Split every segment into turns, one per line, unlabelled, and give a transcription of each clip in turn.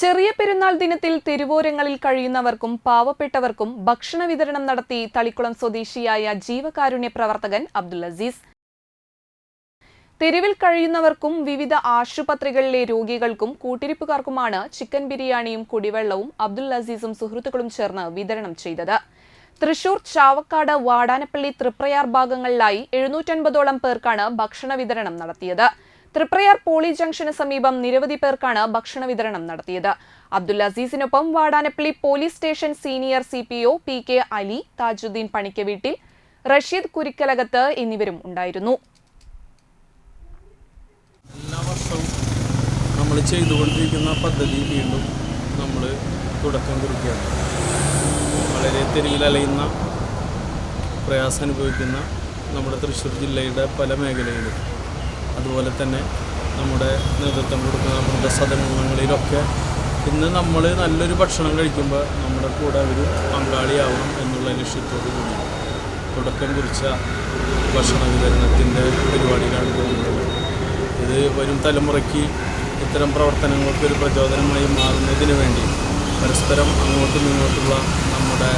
ചെറിയ പെരുന്നാൾ ദിനത്തിൽ തെരുവോരങ്ങളിൽ കഴിയുന്നവർക്കും പാവപ്പെട്ടവർക്കും ഭക്ഷണ വിതരണം നടത്തി തളിക്കുളം സ്വദേശിയായ ജീവകാരുണ്യ പ്രവർത്തകൻ അബ്ദുൽ അസീസ്. തെരുവിൽ കഴിയുന്നവർക്കും വിവിധ ആശുപത്രികളിലെ രോഗികൾക്കും കൂട്ടിരിപ്പുകാർക്കുമാണ് ചിക്കൻ ബിരിയാണിയും കുടിവെള്ളവും അബ്ദുൽ അസീസും സുഹൃത്തുക്കളും ചേർന്ന് വിതരണം ചെയ്തത്. തൃശൂർ ചാവക്കാട് വാടാനപ്പള്ളി തൃപ്രയാർ ഭാഗങ്ങളിലായി എഴുന്നൂറ്റൻപതോളം പേർക്കാണ് ഭക്ഷണ വിതരണം നടത്തിയത്. തൃപ്രയാർ പോളി ജംഗ്ഷന് സമീപം നിരവധി പേർക്കാണ് ഭക്ഷണ വിതരണം നടത്തിയത്. Abdul അസീസിനൊപ്പം Vadanappally police station senior C P O P K Ali Tajuddin പണിക്ക വീട്ടിൽ റഷീദ് കുരിക്കലകത്ത് എന്നിവരും ഉണ്ടായിരുന്നു.
നമ്മൾ ചെയ്തുകൊണ്ടിരിക്കുന്ന പദ്ധതി വീണ്ടും നമ്മൾ തുടക്കം കുറിക്കുകയാണ്. വളരെ തെരുവിൽ അലയുന്ന പ്രയാസം അനുഭവിക്കുന്ന നമ്മുടെ തൃശ്ശൂർ ജില്ലയുടെ പല മേഖലയിലും അതുപോലെ തന്നെ നമ്മുടെ നേതൃത്വം കൊടുക്കുന്ന വൃദ്ധസദനങ്ങളിലൊക്കെ ഇന്ന് നമ്മൾ നല്ലൊരു ഭക്ഷണം കഴിക്കുമ്പോൾ നമ്മുടെ കൂടെ ഒരു പങ്കാളിയാവണം എന്നുള്ള ലക്ഷ്യത്തോടു കൂടി തുടക്കം കുറിച്ച ഭക്ഷണ വിതരണത്തിന്റെ പരിപാടിയിലാണ് പോകുന്നത്. ഇത് വരും തലമുറയ്ക്ക് ഇത്തരം പ്രവർത്തനങ്ങൾക്ക് ഒരു പ്രചോദനമായി മാറുന്നതിന് വേണ്ടി പരസ്പരം അങ്ങോട്ടും ഇങ്ങോട്ടുള്ള നമ്മുടെ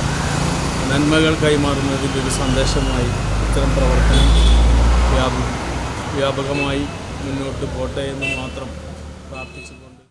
നന്മകൾ കൈമാറുന്നതിന്റെ ഒരു സന്ദേശമായി ഇത്തരം പ്രവർത്തനം വ്യാപകമായി മുന്നോട്ട് പോട്ടെ എന്ന് മാത്രം പ്രാർത്ഥിച്ചുകൊണ്ട്